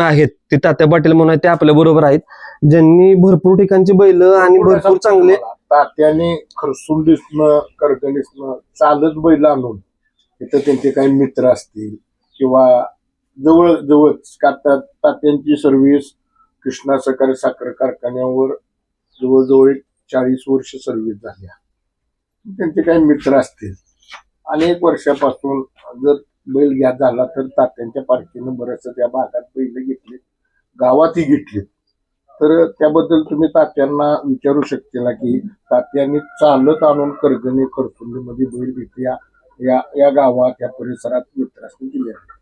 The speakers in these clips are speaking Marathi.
आहेत. ते तात्या पाटील म्हणून आहेत ते आपल्या बरोबर आहेत. ज्यांनी भरपूर ठिकाणची बैल आणि भरपूर चांगले तात्याने खरसुंडीसनं कडकडीसनं चालत बैल आणून तिथं त्यांचे काही मित्र असतील किंवा जवळ जवळच. ता- तात्यांची सर्व्हिस कृष्णा सहकारी साखर कारखान्यावर जवळजवळ एक चाळीस वर्ष सर्व्हिस झाल्या त्यांचे काही मित्र असतील. अनेक वर्षापासून जर बैल घ्या झाला तर तात्यांच्या पार्टीनं बरंचसं त्या भागात बैल घेतले गावातही घेतले. तर त्याबद्दल तुम्ही तात्यांना विचारू शकतील की तात्यांनी चालत आणून कर्जने खरसुंडीमध्ये बैल घेतल्या या या गावात या परिसरात मित्रांनी दिले आहेत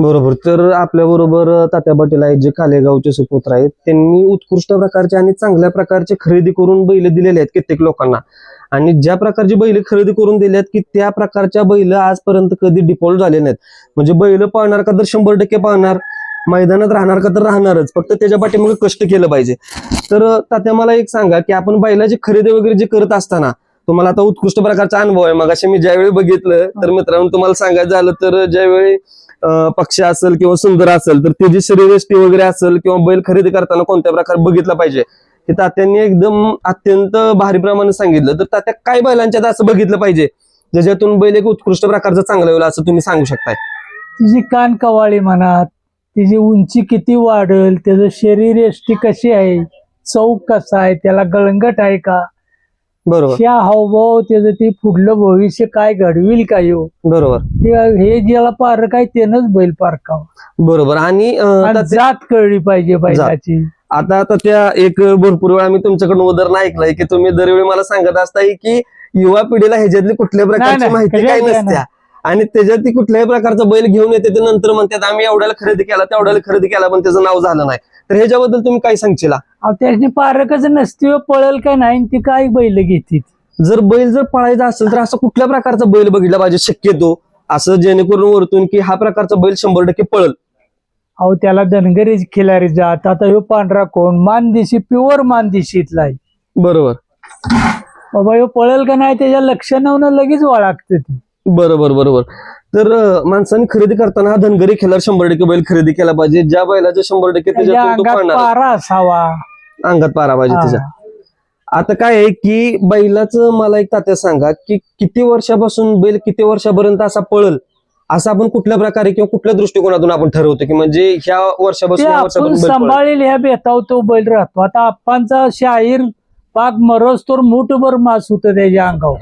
बरोबर. तर आपल्या बरोबर तात्या पाटील आहेत जे कालेगावचे सुपुत्र आहेत त्यांनी उत्कृष्ट प्रकारचे आणि चांगल्या प्रकारचे खरेदी करून बैल दिलेले आहेत कित्येक लोकांना. आणि ज्या प्रकारची बैल खरेदी करून दिल्यात की त्या प्रकारच्या बैल आजपर्यंत कधी डिफॉल्ट झाले नाहीत. म्हणजे बैल पाळणार का तर शंभर टक्के पाळणार मैदानात राहणार का तर राहणारच. फक्त त्याच्या पाठीमागे कष्ट केलं पाहिजे. तर तात्या मला एक सांगा की आपण बैलाची खरेदी वगैरे जे करत असताना तुम्हाला आता उत्कृष्ट प्रकारचा अनुभव आहे. मग मी ज्यावेळी बघितलं तर मित्रांनो तुम्हाला सांगायचं झालं तर ज्यावेळी पक्ष असेल किंवा सुंदर असेल तर त्याची शरीरयष्टी वगैरे असेल किंवा बैल खरेदी करताना कोणत्या प्रकारे बघितलं पाहिजे हे तात्यांनी एकदम अत्यंत भारी प्रमाणे सांगितलं. तर तात्या काय बैलांच्यात असं बघितलं पाहिजे ज्याच्यातून बैल एक उत्कृष्ट प्रकारचं चांगलं होईल असं तुम्ही सांगू शकताय? तिची कान कवाळी म्हणा तिची उंची किती वाढल त्याचं शरीर एष्टी कशी आहे चौक कसा आहे त्याला गळंगट आहे का? बरोबर. त्या हावभाव त्याचं ते पुढलं भविष्य काय घडविल काय हो? बरोबर. हे- हे ज्याला पार काय त्यानंच बैल पारकावं बरोबर. आणि अं, आणि तात्या- जात कळली पाहिजे बैलाची. आता आता त्या एक भरपूर वेळा मी तुमच्याकडून उदाहरण ऐकलंय की तुम्ही दरवेळी मला सांगत असताय की युवा पिढीला ह्याच्यातली कुठल्या प्रकारची नाही, माहिती कशात नाही. नसत्या. आणि त्याच्यात ती कुठल्याही प्रकारचा बैल घेऊन येते ते नंतर म्हणतात आम्ही एवढ्याला खरेदी केला तेवढ्याला खरेदी केला पण त्याचं नाव झालं नाही. तर ह्याच्याबद्दल तुम्ही काय सांगशील? अहो, त्याची पारकच नसते हो, पळेल का नाही आणि ती काय बैल घेते? जर बैल जर पळायचा असेल तर असं कुठल्या प्रकारचा बैल बघितला पाहिजे? शक्यतो असं जेणेकरून वरतून की हा प्रकारचा बैल शंभर टक्के पळल. अहो त्याला धनगरी खिलारी जात आता ह्यो पांढरा कोण? मानदिशी प्युअर मानदिशीतला आहे. बरोबर. बाबा ह्यो पळेल का नाही त्याच्या लक्षणावनं लगेच वळागते ती. बरोबर बरोबर. तर माणसाने खरेदी करताना हा धनगरी खेळार शंभर टक्के बैल खरेदी केला पाहिजे. ज्या बैलाचे शंभर टक्के त्याच्या त्याच्यातून तो अंगात पळणार पारा असावा. अंगात पारा पाहिजे हा. त्याच्या आता काय आहे की बैलाचं मला एक तात्या सांगा की किती वर्षापासून बैल किती वर्षापर्यंत असा पळल? असं आपण कुठल्या प्रकारे किंवा कुठल्या दृष्टिकोनातून आपण ठरवतो की म्हणजे ह्या ते वर्षापासून या आपण वर्षापासून बैल पळेल. सांभाळेल ह्या बेताव तो बैल राहतो. आता आप्पांचा शाहीर पाक मरोज तर मुठभर मास होत त्याच्या अंगावर.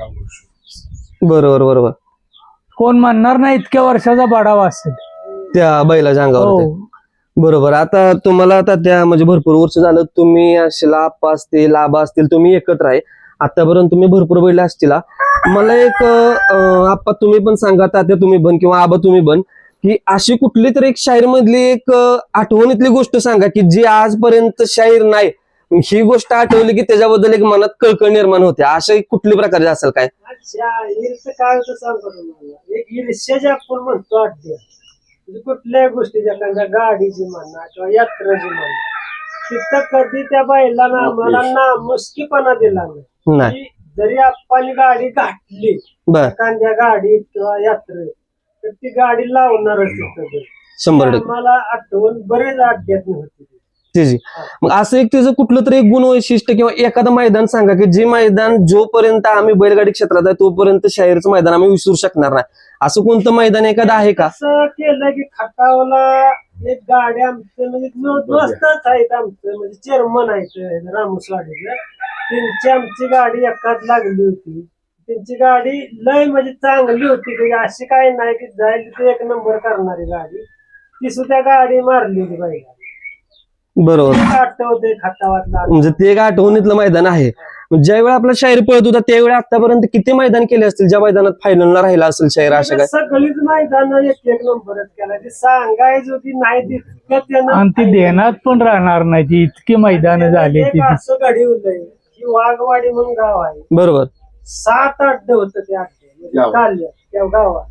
बरोबर बरोबर. कोण म्हणणार नाही इतक्या वर्षाचा बाडावा असेल. त्या बैलाच्या अंगावर हो. बरोबर. आता तुम्हाला आता त्या म्हणजे भरपूर वर्ष झालं तुम्ही असे लाभ असतील लाभ असतील तुम्ही एकत्र आहे. आतापर्यंत तुम्ही भरपूर बैल असतील. मला एक अं, आप्पा तुम्ही पण सांगा तात्या तुम्ही पण किंवा आबा तुम्ही पण की अशी कुठली तरी एक शाहीर मधली एक अं, आठवणीतली गोष्ट सांगा की जी आजपर्यंत शाहीर नाही ही गोष्ट आठवली की त्याच्याबद्दल एक मनात कळकळ निर्माण होते. एक कुठली प्रकारचे असेल काय? अच्छा ईर्ष काय होतं सांगतो तुम्हाला एक ईर्ष्याची आपण म्हणतो म्हणजे कुठल्याही गोष्टीच्या एखाद्या गाडीची म्हणा किंवा यात्रेची म्हणा तिथं कधी त्या बैलांना आम्हाला ना मुस्कीपणा दिला नाही. जरी आपण गाडी बर. एखाद्या गाडीत किंवा यात्रेत तर ती गाडी लावणारच तिथं. शंभर आम्हाला आठवण बरेच अड्ड्यात होती. जी जी. मग असं एक त्याचं कुठलं तरी एक गुण वैशिष्ट्य किंवा एखादं मैदान सांगा की जे मैदान जोपर्यंत आम्ही बैलगाडी क्षेत्रात आहे तोपर्यंत शाहीरचं मैदान आम्ही विसरू शकणार नाही. असं कोणतं मैदान एखादं आहे का? असं केलं की खटावला एक गाडी आमचं म्हणजे दोस्तच आहेत आमचं म्हणजे चेअरमन आहेत रामूसवाडीचं त्यांची आमची गाडी एकाच लागली होती. त्यांची गाडी लय म्हणजे चांगली होती की अशी काय नाही की जाईल तिथे एक नंबर करणारी गाडी. ती सुद्धा गाडी मारली होती बाई बरोबर. आठवते म्हणजे ते एक आठवणीतलं मैदान आहे. मग ज्यावेळी आपला शाहीर पळत होता त्यावेळी आतापर्यंत किती मैदान केले असतील? ज्या मैदानात फायनलला राहिला असेल शाहीर अशा काय? सगळीच मैदान एक एक नंबरच केला. ती सांगायची होती नाही तितकं त्यानं आणि ती ध्यानात पण राहणार नाही. ती इतकी मैदान झाली एक ती. असं घडवलंय की वाघवाडी म्हणून गाव आहे. बरोबर. सात अड्डे होत ते म्हणजे गावात. त्या गावात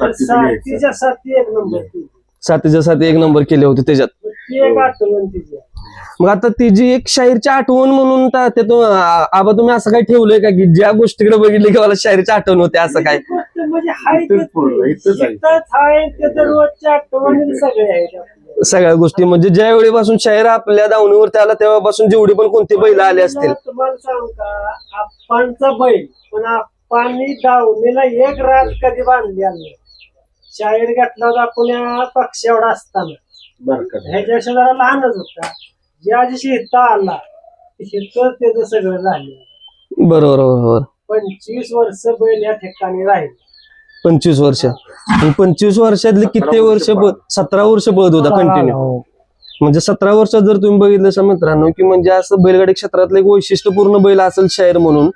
तर साती एक नंबर केली. सातीच्या साती एक नंबर केले होते त्याच्यात. मग ती एक आठवण तिची मग आता तिची एक शाहीरची आठवण म्हणून ता- ते तो आबा तुम्ही असं काही ठेवलंय का की ज्या गोष्टीकडे बघितली की मला शाहीरची आठवण होते असं काय? म्हणजे सगळ्या गोष्टी. म्हणजे ज्या वेळेपासून शाहीर आपल्या दावणीवरती आला तेव्हापासून जेवढी पण कोणती बैल आले असतील. तुम्हाला सांग का? आप्पांचा बैल पण आप्पांनी दावणीला एक राज कधी बांधली नाही. शाहीर घातला होता आपण या पक्ष एवढा असताना. बरं ह्याच्यापेक्षा जरा लहानच होता. ज्या दिवशी इथं आला तिथं त्याचं सगळं झालं. बरोबर बरोबर. पंचवीस वर्ष बैल या ठिकाणी राहील. पंचवीस वर्ष. आणि पंचवीस वर्षातले किती वर्ष सतरा वर्ष बळत होता कंटिन्यू हो. म्हणजे सतरा वर्षात जर तुम्ही बघितलं असं मित्रांनो की म्हणजे असं बैलगाडी क्षेत्रातलं एक वैशिष्ट्यपूर्ण बैल असेल शाहीर म्हणून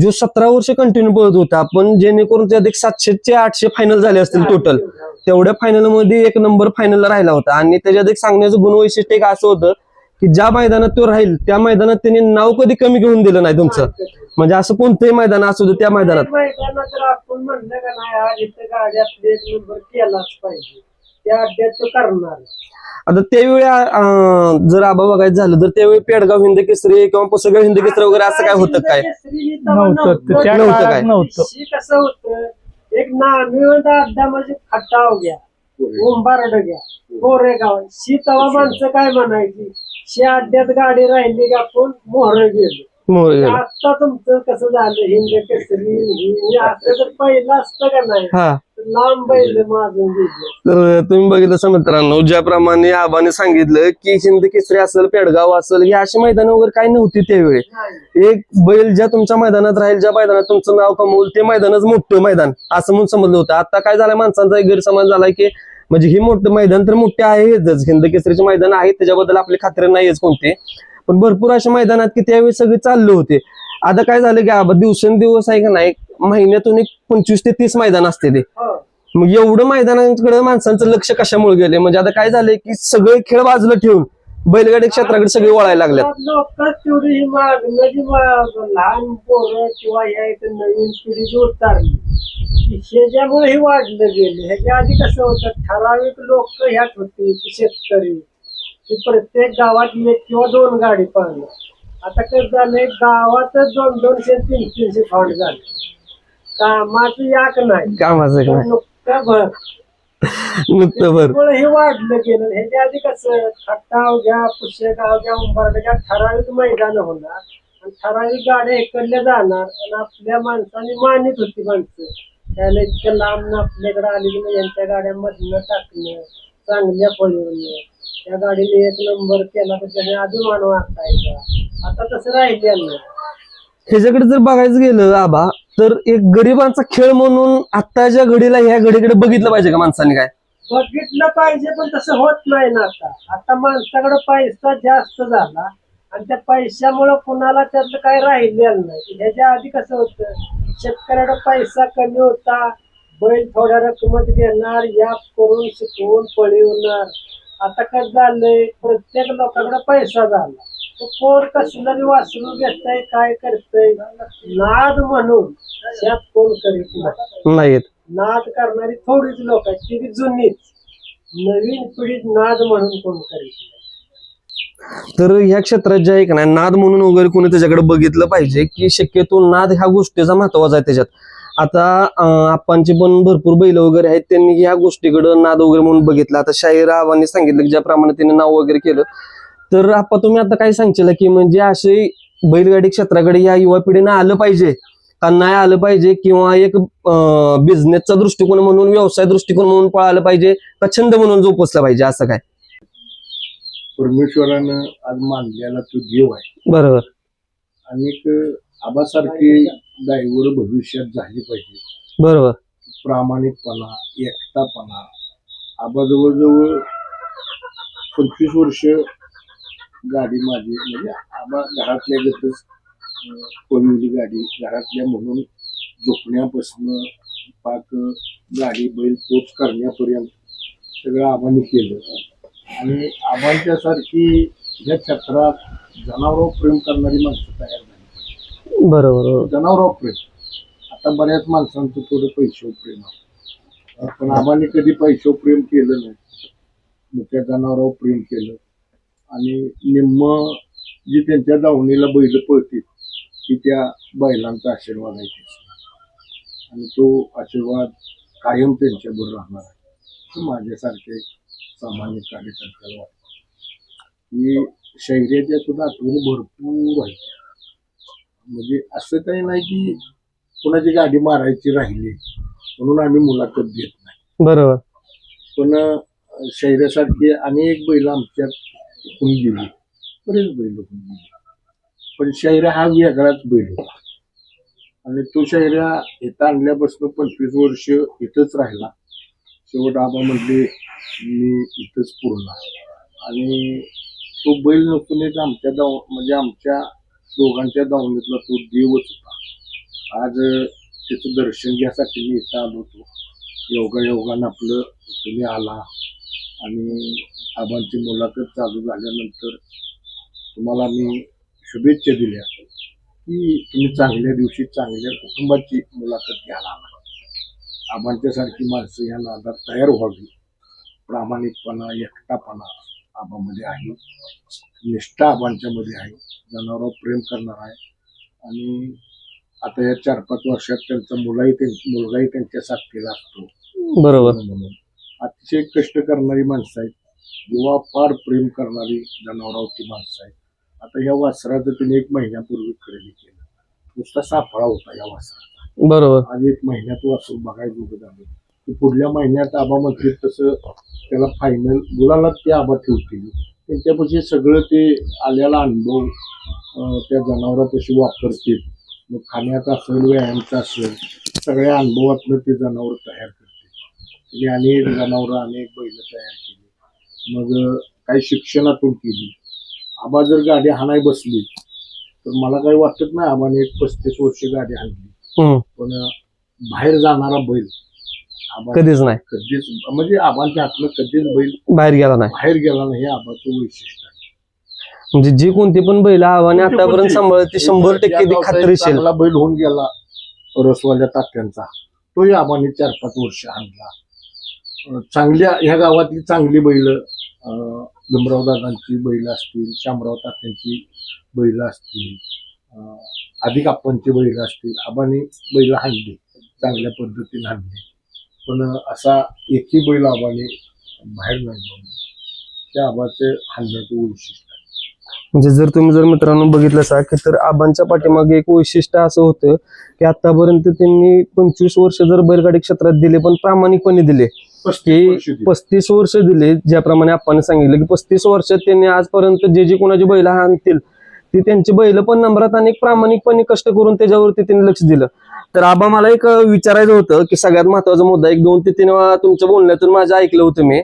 जो सतरा वर्ष कंटिन्यू पळत होता पण जेणेकरून त्यात एक सातशे ते आठशे फायनल झाले असतील टोटल तेवढ्या फायनलमध्ये एक नंबर फायनलला राहिला होता. आणि त्याच्यात एक सांगण्याचं गुण वैशिष्ट्य एक असं होतं की ज्या मैदानात तो राहील त्या मैदानात त्यांनी नाव कधी कमी घेऊन दिलं नाही तुमचं. म्हणजे असं कोणतंही मैदान असू दे त्या मैदानात. त्या करणार. आता त्यावेळी जर आबा बघायचं झालं तर त्यावेळी पेडगाव हिंद केसरी किंवा पुसगाव हिंद केसरी वगैरे असं काय होतं काय? नव्हतं. त्या नव्हतं काळात काय? नव्हतं. शी कसं होतं एक नामिवंत अड्डा म्हणजे खटाव घ्या उंबारड घ्या गोरेगाव शी तवा माणसं काय म्हणायची? शी अड्ड्यात गाडी राहिली का आपण मोहर गेलो. मोर गेला. आता तुमचं कसं झालं? हिंद केसरी हे असं तर पहिलं असतं का नाही? हा. गेले. तर तुम्ही बघितलं असं मित्रांनो ज्याप्रमाणे आबाने सांगितलं की हिंद केसरी असेल पेडगाव असेल ही अशी मैदान वगैरे काही नव्हती त्यावेळी. एक बैल ज्या तुमच्या मैदानात राहील ज्या मैदानात तुमचं नाव कमवल ते मैदानच मोठं मैदान असं म्हणून समजलं होतं. आता काय झालंय माणसांचा एक गैरसमज झालाय की म्हणजे ही मोठं मैदान तर मोठे आहेच हिंद केसरीचे मैदान आहेत त्याच्याबद्दल आपली खात्री नाहीच कोणते. पण भरपूर अशा मैदानात की त्यावेळी सगळे चालले होते. आता काय झालं की आबा दिवसेंदिवस आहे का नाही महिन्यातून एक पंचवीस ते तीस मैदान असते ते. हो. मग एवढं मैदानाकडे माणसांचं लक्ष कशामुळे गेले म्हणजे आता काय झालंय की सगळे खेळ बाजूला ठेवून बैलगाडी क्षेत्राकडे सगळे वळायला लागल्यात. लोक तेवढी ही मागणं जी मा- लहान पोरं किंवा या इथं नवीन पिढी जी उतारली ह्याच्यामुळे हे वाढलं गेलं ह्याच्या आधी कसं होतं ठराविक लोक ह्यात होते की शेतकरी. की प्रत्येक गावात एक किंवा दोन गाडी पळणं आता कसं झालंय गावातच दोन दोनशे तीन तीनशे फॉट झाले. कामाचं याक नाही. कामाचं काय भर नुकतं त्यामुळे हे वाढलं गेलं ह्याच्या आधी कसं खटाव घ्या पुष्यगाव घ्या उंबरडा घ्या ठराविक मैदान होणार आणि ठराविक गाड्या इकडल्या जाणार आणि आपल्या माणसाने मानित होती माणसं. त्याला इतकं लांब आपल्याकडे आली की मग यांच्या गाड्यांमधनं टाकणं चांगल्या पळवणं. त्या गाडीने एक नंबर केला तर त्याने अभिमान वाटायचा. आता तसं राहिलेलं नाही. ह्याच्याकडे जर बघायचं गेलं आबा तर एक गरिबांचा खेळ म्हणून आत्ताच्या घडीला ह्या घडीकडे बघितलं पाहिजे का माणसाने काय? बघितलं पाहिजे पण तसं होत नाही ना आता. आता माणसाकडे पैसा जास्त झाला आणि त्या पैशामुळे कुणाला त्यातलं काही राहिलेलं नाही. ह्याच्या आधी कसं होतं शेतकऱ्याकडे पैसा कमी होता बैल थोड्या रकमेत घेणार याप करून शिकवून पळवणार आता कसं झालंय प्रत्येक लोकांकडे पैसा झाला. कोण कसलं वासरू घेतय काय करतय? नाद म्हणून त्यात कोण करीत नाही. नाहीत. नाद करणारी थोडीच लोक आहेत ती जुनीच. नवीन पिढीत नाद म्हणून कोण करीत नाही. तर ह्या क्षेत्रात जे आहे का नाही नाद म्हणून वगैरे कोणी त्याच्याकडे बघितलं पाहिजे की शक्यतो नाद ह्या गोष्टीचा महत्त्वाचा आहे त्याच्यात. आता अं, आप्पांची पण भरपूर बैल वगैरे आहेत त्यांनी ह्या गोष्टीकडे नाद वगैरे म्हणून बघितलं. आता शाहीर आव्हाने सांगितलं की ज्याप्रमाणे त्यांनी नाव वगैरे केलं तर आप्पा तुम्ही आता काय सांगशील की म्हणजे असे बैलगाडी क्षेत्राकडे या युवा पिढीनं आलं पाहिजे का नाही आलं पाहिजे? किंवा एक बिझनेसचा दृष्टिकोन म्हणून व्यवसाय दृष्टिकोन म्हणून पळालं पाहिजे का छंद म्हणून जोपासला पाहिजे? असं काय? परमेश्वरानं आज मानलेला तो देव आहे. बरोबर. आणि आबासारखी ड्रायव्हर भविष्यात झाली पाहिजे. बरोबर. प्रामाणिकपणा एकटापणा आबा जवळजवळ पंचवीस वर्ष गाडी माझी म्हणजे आबा घरातल्या गतच पळवली गाडी घरातल्या म्हणून झोपण्यापासून पाक गाडी बैल पोच करण्यापर्यंत सगळं आबाने केलं. आणि आबांच्यासारखी या क्षेत्रात जनावरावर प्रेम करणारी माणसं तयार झाली बरोबर जनावरावर प्रेम. आता बऱ्याच माणसांचं थोडं पैशावर प्रेम आहे. पण आबांनी कधी पैशावर प्रेम केलं नाही. मग त्या जनावरावर प्रेम केलं. आणि निम्म जी त्यांच्या दावणीला बैल पळतील ती त्या बैलांचा आशीर्वाद आहे. आणि तो आशीर्वाद कायम त्यांच्याबरोबर राहणार आहे. माझ्यासारखे सामान्य कार्यकर्त्याला वाटतं की शैर्याच्या सुद्धा आठवणी भरपूर आहेत. म्हणजे असं काही नाही की कोणाची गाडी मारायची राहिली म्हणून आम्ही मुलाखत देत नाही. बरोबर. पण शैर्यासारखे अनेक बैल आमच्यात कोणी गेली बरेच बैल होऊन पण शायरा हा वेगळाच बैल होता. आणि तो शायरा इथं आणल्यापासून पंचवीस वर्ष इथंच राहिला. शेवट आबा म्हटले मी इथंच पूर्ण आणि तो बैल नसून एक आमच्या दाव म्हणजे आमच्या दोघांच्या दावणीतला तो देवच होता. आज त्याचं दर्शन घ्यासाठी मी इथं आलो होतो. योगा योगानं आपलं तुम्ही आला. आणि आबांची मुलाखत चालू झाल्यानंतर तुम्हाला मी शुभेच्छा दिल्या की तुम्ही चांगल्या दिवशी चांगल्या कुटुंबाची मुलाखत घ्यायला आला. आबांच्यासारखी माणसं या नादात तयार व्हावी. प्रामाणिकपणा एकटापणा आबामध्ये आहे. निष्ठा आबांच्यामध्ये आहे. जनावरावर प्रेम करणार आहे. आणि आता या चार पाच वर्षात त्यांचा मुलाही त्यां- मुलगाही त्यांच्या साथीला असतो. बरोबर. म्हणून अतिशय कष्ट करणारी माणसं आहेत. किंवा फार प्रेम करणारी जनावरांची माणसं. आहेत आता ह्या वासराचं तिने एक महिन्यापूर्वी खरेदी केलं. नुसता साफळा होता या वासराचा. बरोबर. आज एक महिन्यात वासरू बघायला उभं झालं. की पुढल्या महिन्यात आबा म्हणतील तसं त्याला फायनल गुलाला ते आबा ठेवतील. त्यांच्यापाशी सगळं ते आलेला अनुभव त्या जनावरापाशी वापरतील मग खाण्याचा असेल व्यायामाचा असेल सगळ्या अनुभवातनं ते जनावर तयार करते त्यांनी अनेक जनावरं अनेक बैल तयार केली. मग काही शिक्षणातून केली. आबा जर गाडी हाणाय बसली तर मला काही वाटत नाही आबाने एक पस्तीस वर्ष गाडी हाणली. पण बाहेर जाणारा बैल आबा कधीच नाही. कधीच म्हणजे आबांच्या हातनं कधीच बैल बाहेर गेला नाही. बाहेर गेला नाही हे आबाचं वैशिष्ट्य आहे. म्हणजे जी कोणती पण बैल आव्हाने आतापर्यंत सांभाळते शंभर टक्के ती खात्रीशीर चांगला बैल होऊन गेला रसवाल्या तात्यांचा. तोही आबाने चार पाच वर्ष आणला चांगल्या ह्या गावातली चांगली बैल दादांची बैल असतील शामराव तात्यांची बैल असतील अं, अधिक बैल असतील आबाने बैल हाणली चांगल्या पद्धतीने हाणली पण असा एकही बैल आबाने बाहेर नाही त्या आबाचे हाणण्याचं वैशिष्ट्य आहे. म्हणजे जर तुम्ही जर मित्रांनो बघितलं असा की तर आबांच्या पाठीमागे एक वैशिष्ट्य असं होतं की आतापर्यंत त्यांनी पंचवीस वर्ष जर बैलगाडी क्षेत्रात दिले पण प्रामाणिकपणे दिले की वर्ष. पस्तीस वर्ष दिले. ज्याप्रमाणे आपण सांगितलं की पस्तीस वर्षात त्यांनी आजपर्यंत जे जे कोणाची बैल आणतील ती त्यांची बैल पण नंबरात आणि प्रामाणिकपणे कष्ट करून त्याच्यावरती त्यांनी लक्ष दिलं. तर आबा मला एक विचारायचं होतं की सगळ्यात महत्त्वाचा मुद्दा एक दोन ते तीन वेळा तुमच्या बोलण्यातून माझं ऐकलं होतं मी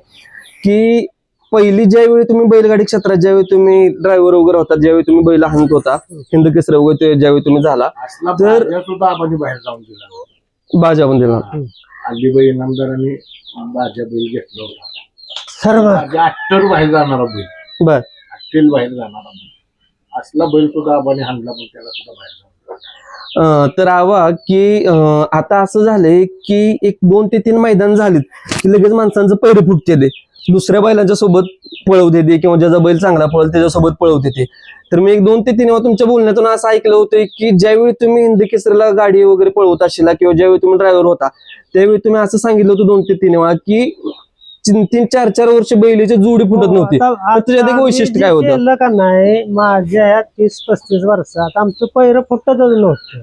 की पहिली ज्यावेळी तुम्ही बैलगाडी क्षेत्रात ज्यावेळी तुम्ही ड्रायव्हर वगैरे होता ज्यावेळी तुम्ही बैल हाणत होता हिंद केसरी वगैरे ज्यावेळी तुम्ही झाला तर- बाहेर जाऊन दिला. बाजा पण दिला. अलीबाई इनामदारांनी बाजा बैल घेतला होता. सर्व? अट्टर बाहेर जाणारा बैल. बर. अट्टेल बाहेर जाणारा बैल. असला बैल सुद्धा आबाने हाणला पण त्याला सुद्धा बाहेर अं, तर आवा की अं, आता असं झालंय की एक दोन ते तीन मैदान झालीत की लगेच माणसांचं पैरे फुटते ते दुसऱ्या बैलांच्या सोबत पळवते ते किंवा ज्याचा बैल चांगला पळल त्याच्यासोबत पळवते ते. तर मी एक दोन ते तीन वेळा तुमच्या बोलण्यातून असं ऐकलं होतं की ज्यावेळी तुम्ही हिंदी केसरीला गाडी वगैरे पळवत असेल किंवा ज्यावेळी तुम्ही ड्रायव्हर होता त्यावेळी तुम्ही असं सांगितलं होतं दोन ते तीन वेळा की तीन तीन चार चार वर्ष बैलीची जोडी फुटत नव्हती. हो, तुझ्यात एक आता वैशिष्ट्य काय होतं? का नाही माझ्या तीस पस्तीस वर्षात आमचं पैर फुटतच नव्हतं.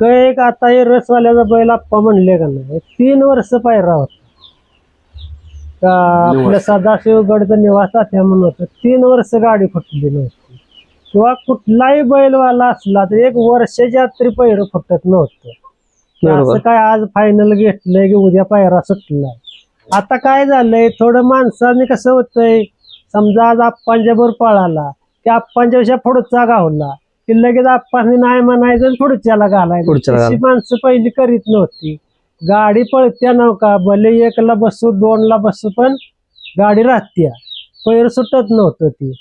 काय एक आता हे रसवाल्याचा बैल आप्पा म्हणले का नाही? तीन वर्ष पायरा होता. का आपल्या सदाशिवगडचं निवास त्या म्हणून होतं तीन वर्ष गाडी फुटली नव्हती. किंवा कुठलाही बैलवाला असला तर एक वर्षाच्या तरी पैर फुटत नव्हतं. असं काय आज फायनल घेतलंय की उद्या पायरा सुटलाय. आता काय झालंय? थोडं माणसाने कसं होतंय? समजा आज आप्पांच्या बरोबर पळाला की आप्पांच्या पेक्षा पुढचा गावला की लगेच आप्पांनी नाही म्हणायचं पुढच्याला घालायचं. माणसं पहिली करीत नव्हती. गाडी पळत्या नव्हता भले एकला बसू दोनला बसू पण गाडी राहत्या. पैर सुटत नव्हतं ती.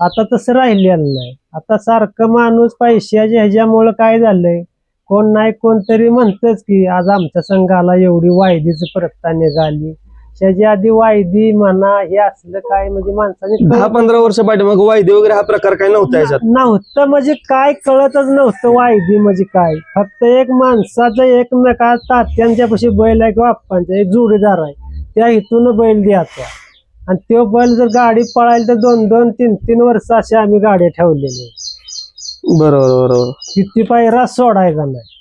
आता तसं राहिलेलं नाही. आता सारखं माणूस पैशाच्या ह्याच्यामुळं काय झालंय? कोण नाही कोणतरी म्हणतच की आज आमच्या संघाला एवढी वायदीची प्रथा निघाली. त्याच्या आधी वायदी म्हणा हे असलं काय म्हणजे माणसाने दहा पंधरा वर्ष पाठीमाग वायदे वगैरे हा प्रकार काही नव्हता याच्यात? नव्हतं म्हणजे काय कळतच नव्हतं वायदी म्हणजे काय. फक्त एक माणसाचं एकमेका तात्यांच्या पशी बैल आहे किंवा आप्पांच्या एक जोडीदार आहे. त्या इथून बैल द्यायचा. आणि तो बैल जर गाडी पळायला तर दोन दोन तीन तीन वर्ष असे आम्ही गाड्या ठेवलेले बरोबर बरोबर. किती पायरा सोडायचा नाही.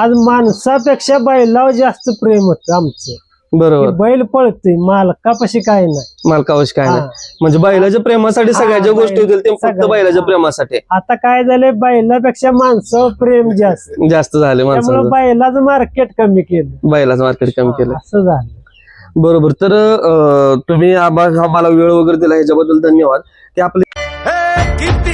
आज माणसापेक्षा बैलावर जास्त प्रेम होतं आमचं. बरोबर. बैल पळतोय मालकापाशी काय नाही. मालकावश काय नाही. हा. म्हणजे बैलाच्या प्रेमासाठी सगळ्या ज्या हा, गोष्टी होतील ते फक्त सगळ्या. बैलाच्या प्रेमासाठी. आता काय झालंय बैलापेक्षा माणसावर प्रेम जास्त. जास्त झाले त्यामुळे माणसाचं बैलाचं मार्केट कमी केलं. बैलाचं मार्केट कमी केलं. असं झालं. बरोबर. तर अं, तुम्ही आम्हा- आम्हाला वेळ वगैरे दिला ह्याच्याबद्दल धन्यवाद. ते आपले किती